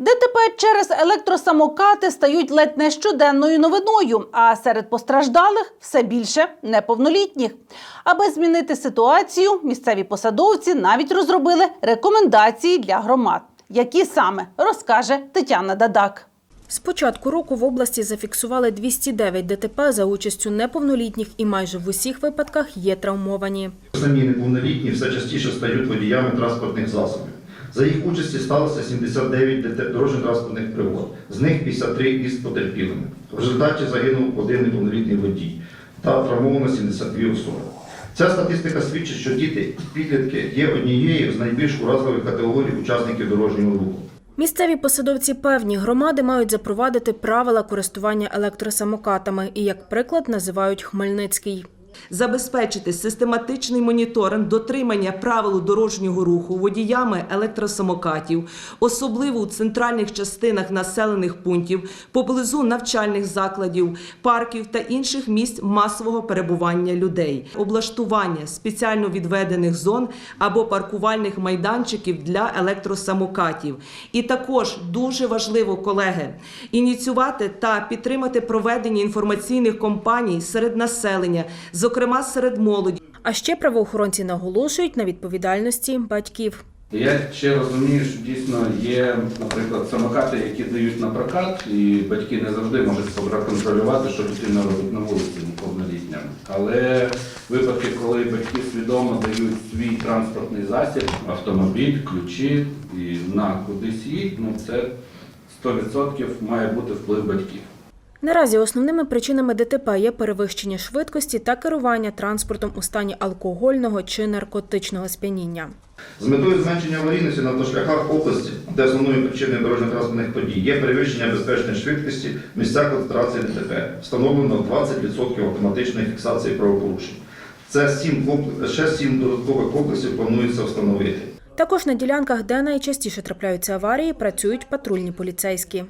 ДТП через електросамокати стають ледь не щоденною новиною, а серед постраждалих все більше неповнолітніх. Аби змінити ситуацію, місцеві посадовці навіть розробили рекомендації для громад. Які саме розкаже Тетяна Дадак. З початку року в області зафіксували 209 ДТП за участю неповнолітніх і майже в усіх випадках є травмовані. Самі неповнолітні все частіше стають водіями транспортних засобів. За їх участі сталося 79 ДТ дорожньо-транспортних пригод, з них 53 із потерпілими. В результаті загинув один неповнолітній водій та травмовано 72 особи. Ця статистика свідчить, що діти і підлітки є однією з найбільш уразливих категорій учасників дорожнього руху. Місцеві посадовці певні громади мають запровадити правила користування електросамокатами і, як приклад, називають Хмельницький. Забезпечити систематичний моніторинг дотримання правил дорожнього руху водіями електросамокатів, особливо у центральних частинах населених пунктів, поблизу навчальних закладів, парків та інших місць масового перебування людей, облаштування спеціально відведених зон або паркувальних майданчиків для електросамокатів. І також дуже важливо, колеги, ініціювати та підтримати проведення інформаційних кампаній серед населення, зокрема серед молоді. А ще правоохоронці наголошують на відповідальності батьків. Я ще розумію, що дійсно є, наприклад, самокати, які дають на прокат, і батьки не завжди можуть проконтролювати, що дитина робить на вулиці неповнолітня. Але випадки, коли батьки свідомо дають свій транспортний засіб, автомобіль, ключі і на кудись їдь, ну це 100% має бути вплив батьків. Наразі основними причинами ДТП є перевищення швидкості та керування транспортом у стані алкогольного чи наркотичного сп'яніння. З метою зменшення аварійності на автошляхах області, де основною причиною дорожньо-транспортних подій є перевищення безпечної швидкості в місцях концентрації ДТП, встановлено 20% автоматичної фіксації правопорушень. Це 7 комплекс, ще 7 додаткових комплексів планується встановити. Також на ділянках, де найчастіше трапляються аварії, працюють патрульні поліцейські.